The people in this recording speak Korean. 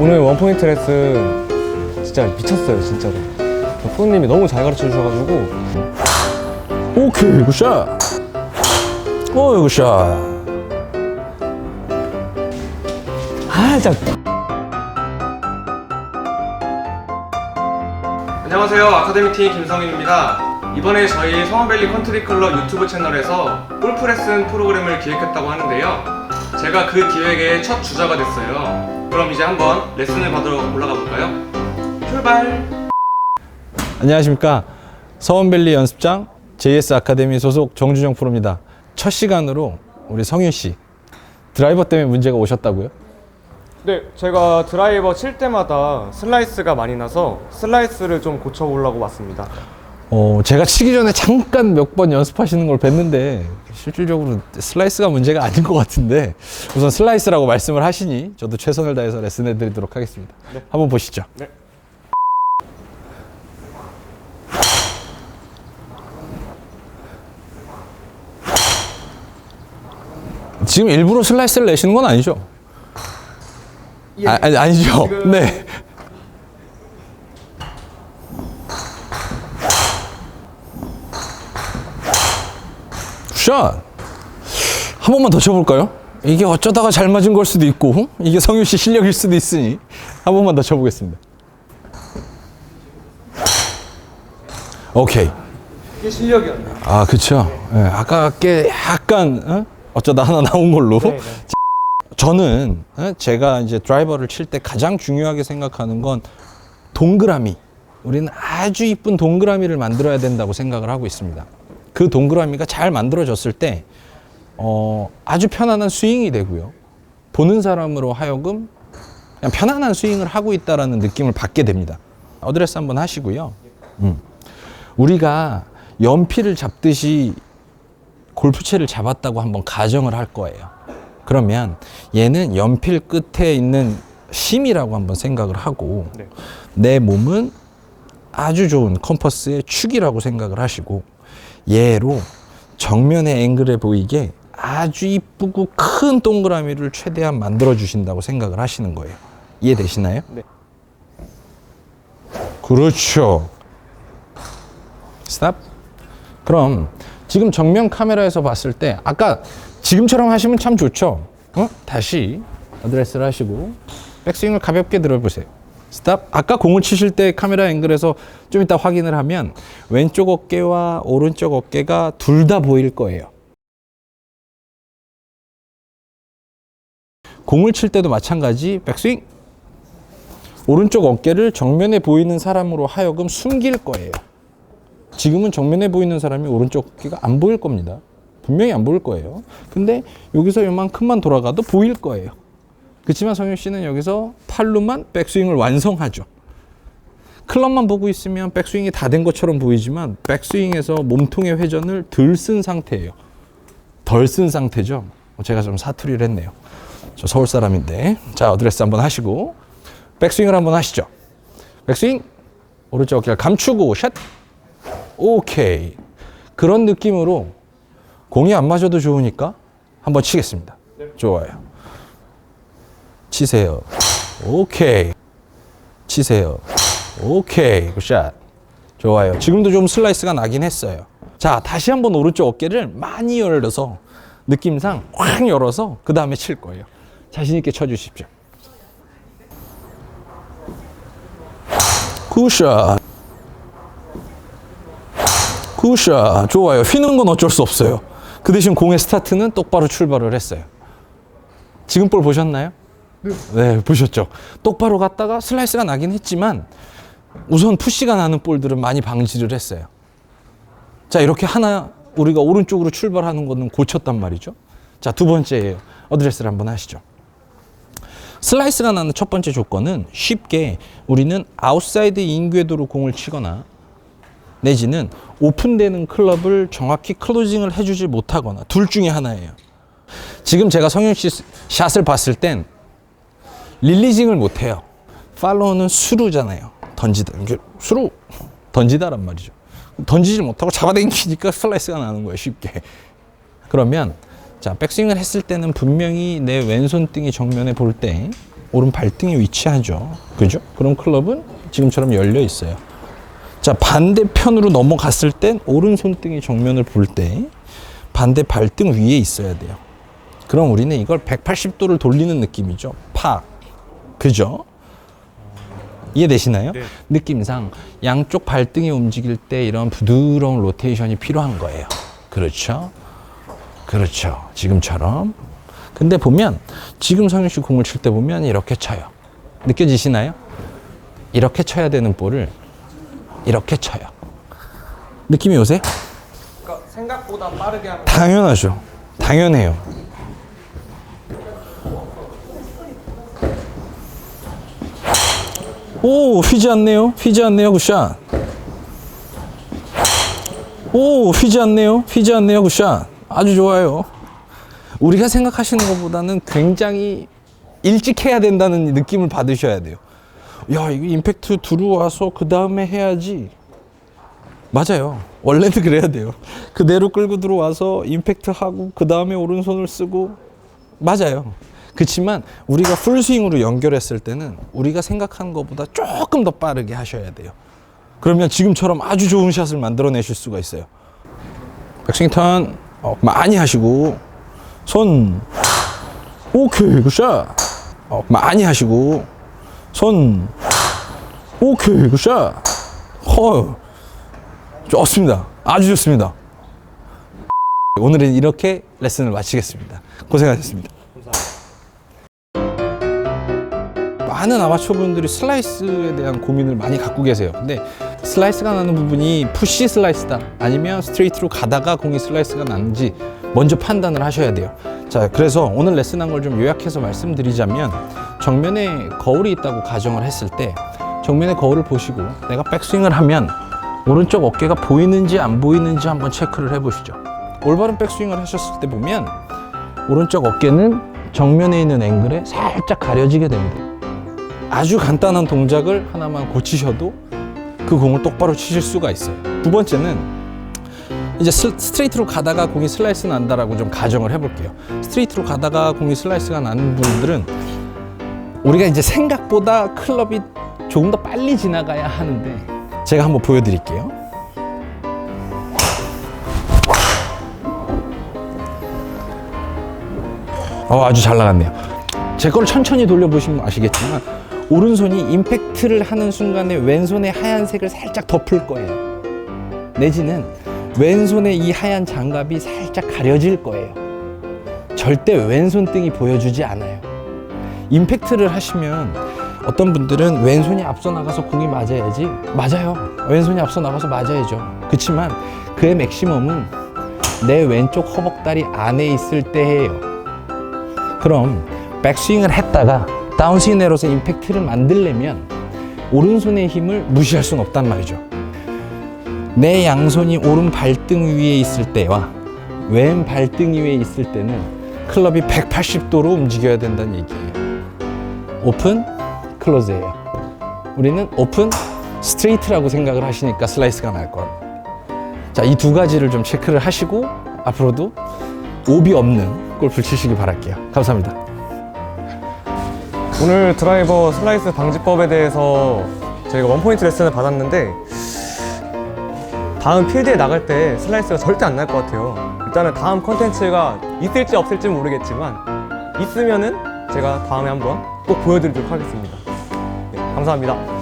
오늘 원포인트 레슨 진짜 미쳤어요 진짜로. 프로님이 너무 잘 가르쳐 주셔가지고. 오케이 굿샷. 오 굿샷. 아 진짜 안녕하세요. 아카데미 팀 김성윤입니다. 이번에 저희 성원밸리 컨트리 클럽 유튜브 채널에서 골프 레슨 프로그램을 기획했다고 하는데요. 제가 그 기획의 첫 주자가 됐어요 그럼 이제 한번 레슨을 받으러 올라가 볼까요? 출발 안녕하십니까 서원밸리 연습장 JS 아카데미 소속 정준영 프로입니다 첫 시간으로 우리 성윤 씨 드라이버 때문에 문제가 오셨다고요? 네, 제가 드라이버 칠 때마다 슬라이스가 많이 나서 슬라이스를 좀 고쳐보려고 왔습니다. 어, 제가 치기 전에 잠깐 몇 번 연습하시는 걸 뵀는데 실질적으로 슬라이스가 문제가 아닌 것 같은데 우선 슬라이스라고 말씀을 하시니 저도 최선을 다해서 레슨해 드리도록 하겠습니다. 네. 한번 보시죠. 네. 지금 일부러 슬라이스를 내시는 건 아니죠? 아, 아니, 아니죠. 지 샷! 한 번만 더 쳐볼까요? 이게 어쩌다가 잘 맞은 걸 수도 있고, 이게 성윤 씨 실력일 수도 있으니, 한 번만 더 쳐보겠습니다. 오케이. 이게 실력이었네요. 아, 그쵸. 예, 아까 게 약간, 어? 어쩌다 하나 나온 걸로. 네, 네. 저는 어, 제가 이제 드라이버를 칠 때 가장 중요하게 생각하는 건 동그라미. 우리는 아주 이쁜 동그라미를 만들어야 된다고 생각을 하고 있습니다. 그 동그라미가 잘 만들어졌을 때 어, 아주 편안한 스윙이 되고요. 보는 사람으로 하여금 그냥 편안한 스윙을 하고 있다라는 느낌을 받게 됩니다. 어드레스 한번 하시고요. 음. 우리가 연필을 잡듯이 골프채를 잡았다고 한번 가정을 할 거예요. 그러면 얘는 연필 끝에 있는 심이라고 한번 생각을 하고 네. 내 몸은 아주 좋은 컴퍼스의 축이라고 생각을 하시고 얘로 정면의 앵글에 보이게 아주 이쁘고 큰 동그라미를 최대한 만들어 주신다고 생각을 하시는 거예요. 이해되시나요? 네. 그렇죠. 스탑. 그럼 지금 정면 카메라에서 봤을 때 아까 지금처럼 하시면 참 좋죠. 어? 다시 어드레스를 하시고 백스윙을 가볍게 들어보세요. 스탑. 아까 공을 치실 때 카메라 앵글에서 좀 이따 확인을 하면 왼쪽 어깨와 오른쪽 어깨가 둘 다 보일 거예요. 공을 칠 때도 마찬가지 백스윙 오른쪽 어깨를 정면에 보이는 사람으로 하여금 숨길 거예요. 지금은 정면에 보이는 사람이 오른쪽 어깨가 안 보일 겁니다. 분명히 안 보일 거예요. 근데 여기서 요만큼만 돌아가도 보일 거예요. 그렇지만 성윤 씨는 여기서 팔로만 백스윙을 완성하죠. 클럽만 보고 있으면 백스윙이 다 된 것처럼 보이지만 백스윙에서 몸통의 회전을 덜 쓴 상태예요. 덜 쓴 상태죠. 제가 좀 사투리를 했네요. 저 서울 사람인데. 자, 어드레스 한번 하시고 백스윙을 한번 하시죠. 백스윙. 오른쪽 어깨를 감추고 샷. 오케이. 그런 느낌으로 공이 안 맞아도 좋으니까 한번 치겠습니다. 좋아요. 치세요. 오케이. 치세요. 오케이. 굿샷. 좋아요. 지금도 좀 슬라이스가 나긴 했어요. 자, 다시 한번 오른쪽 어깨를 많이 열어서 느낌상 확 열어서 그 다음에 칠 거예요. 자신 있게 쳐주십시오. 굿샷. 굿샷. 좋아요. 휘는 건 어쩔 수 없어요. 그 대신 공의 스타트는 똑바로 출발을 했어요. 지금 볼 보셨나요? 네. 보셨죠. 똑바로 갔다가 슬라이스가 나긴 했지만 우선 푸시가 나는 볼들은 많이 방지를 했어요. 자, 이렇게 하나 우리가 오른쪽으로 출발하는 거는 고쳤단 말이죠. 자, 두 번째예요. 어드레스를 한번 하시죠. 슬라이스가 나는 첫 번째 조건은 쉽게 우리는 아웃사이드 인궤도로 공을 치거나 내지는 오픈되는 클럽을 정확히 클로징을 해주지 못하거나 둘 중에 하나예요. 지금 제가 성윤 씨 샷을 봤을 땐 릴리징을 못해요. 팔로우는 수루잖아요. 던지다. 수루 던지다란 말이죠. 던지질 못하고 잡아당기니까 슬라이스가 나는 거예요. 쉽게. 그러면 자 백스윙을 했을 때는 분명히 내 왼손등이 정면에 볼 때 오른 발등에 위치하죠. 그죠? 그럼 클럽은 지금처럼 열려 있어요. 자, 반대편으로 넘어갔을 땐 오른 손등이 정면을 볼 때 반대 발등 위에 있어야 돼요. 그럼 우리는 이걸 180도를 돌리는 느낌이죠. 팍. 그죠? 이해되시나요? 느낌상 양쪽 발등이 움직일 때 이런 부드러운 로테이션이 필요한 거예요. 그렇죠? 그렇죠. 지금처럼. 근데 보면 지금 성윤 씨 공을 칠 때 보면 이렇게 쳐요. 느껴지시나요? 이렇게 쳐야 되는 볼을 이렇게 쳐요. 느낌이 오세요? 그러니까 생각보다 빠르게 하면 당연하죠. 당연해요. 오, 휘지 않네요. 휘지 않네요. 굿샷. 오, 휘지 않네요. 휘지 않네요. 굿샷. 아주 좋아요. 우리가 생각하시는 것보다는 굉장히 일찍 해야 된다는 느낌을 받으셔야 돼요. 야, 이거 임팩트 들어와서 그 다음에 해야지. 맞아요. 원래는 그래야 돼요. 그대로 끌고 들어와서 임팩트 하고 그 다음에 오른손을 쓰고 맞아요. 그렇지만 우리가 풀스윙으로 연결했을 때는 우리가 생각하는 것보다 조금 더 빠르게 하셔야 돼요. 그러면 지금처럼 아주 좋은 샷을 만들어내실 수가 있어요. 백스윙 턴 어, 많이 하시고 손 오케이 굿샷 어, 많이 하시고 손 오케이 굿샷 헐 좋습니다. 아주 좋습니다. 오늘은 이렇게 레슨을 마치겠습니다. 고생하셨습니다. 많은 아마추어 분들이 슬라이스에 대한 고민을 많이 갖고 계세요. 근데 슬라이스가 나는 부분이 푸시 슬라이스다 아니면 스트레이트로 가다가 공이 슬라이스가 나는지 먼저 판단을 하셔야 돼요. 자, 그래서 오늘 레슨한 걸 좀 요약해서 말씀드리자면 정면에 거울이 있다고 가정을 했을 때 정면에 거울을 보시고 내가 백스윙을 하면 오른쪽 어깨가 보이는지 안 보이는지 한번 체크를 해보시죠. 올바른 백스윙을 하셨을 때 보면 오른쪽 어깨는 정면에 있는 앵글에 살짝 가려지게 됩니다. 아주 간단한 동작을 하나만 고치셔도 그 공을 똑바로 치실 수가 있어요. 두 번째는 이제 스- 스트레이트로 가다가 공이 슬라이스 난다라고 좀 가정을 해볼게요. 스트레이트로 가다가 공이 슬라이스가 나는 분들은 우리가 이제 생각보다 클럽이 조금 더 빨리 지나가야 하는데 제가 한번 보여드릴게요. 어, 아주 잘 나갔네요. 제 거를 천천히 돌려보시면 아시겠지만 오른손이 임팩트를 하는 순간에 왼손의 하얀색을 살짝 덮을 거예요. 내지는 왼손의 이 하얀 장갑이 살짝 가려질 거예요. 절대 왼손 등이 보여주지 않아요. 임팩트를 하시면 어떤 분들은 왼손이 앞서 나가서 공이 맞아야지 맞아요. 왼손이 앞서 나가서 맞아야죠. 그렇지만 그의 맥시멈은 내 왼쪽 허벅다리 안에 있을 때예요. 그럼 백스윙을 했다가 다운스윙 내려서 임팩트를 만들려면 오른손의 힘을 무시할 수는 없단 말이죠. 내 양손이 오른 발등 위에 있을 때와 왼 발등 위에 있을 때는 클럽이 180도로 움직여야 된다는 얘기예요. 오픈, 클로즈예요. 우리는 오픈, 스트레이트라고 생각을 하시니까 슬라이스가 날 걸. 자, 이 두 가지를 좀 체크를 하시고 앞으로도 오비 없는 골프 치시기 바랄게요. 감사합니다. 오늘 드라이버 슬라이스 방지법에 대해서 저희가 원포인트 레슨을 받았는데 다음 필드에 나갈 때 슬라이스가 절대 안 날 것 같아요. 일단은 다음 컨텐츠가 있을지 없을지는 모르겠지만 있으면은 제가 다음에 한번 꼭 보여드리도록 하겠습니다. 네, 감사합니다.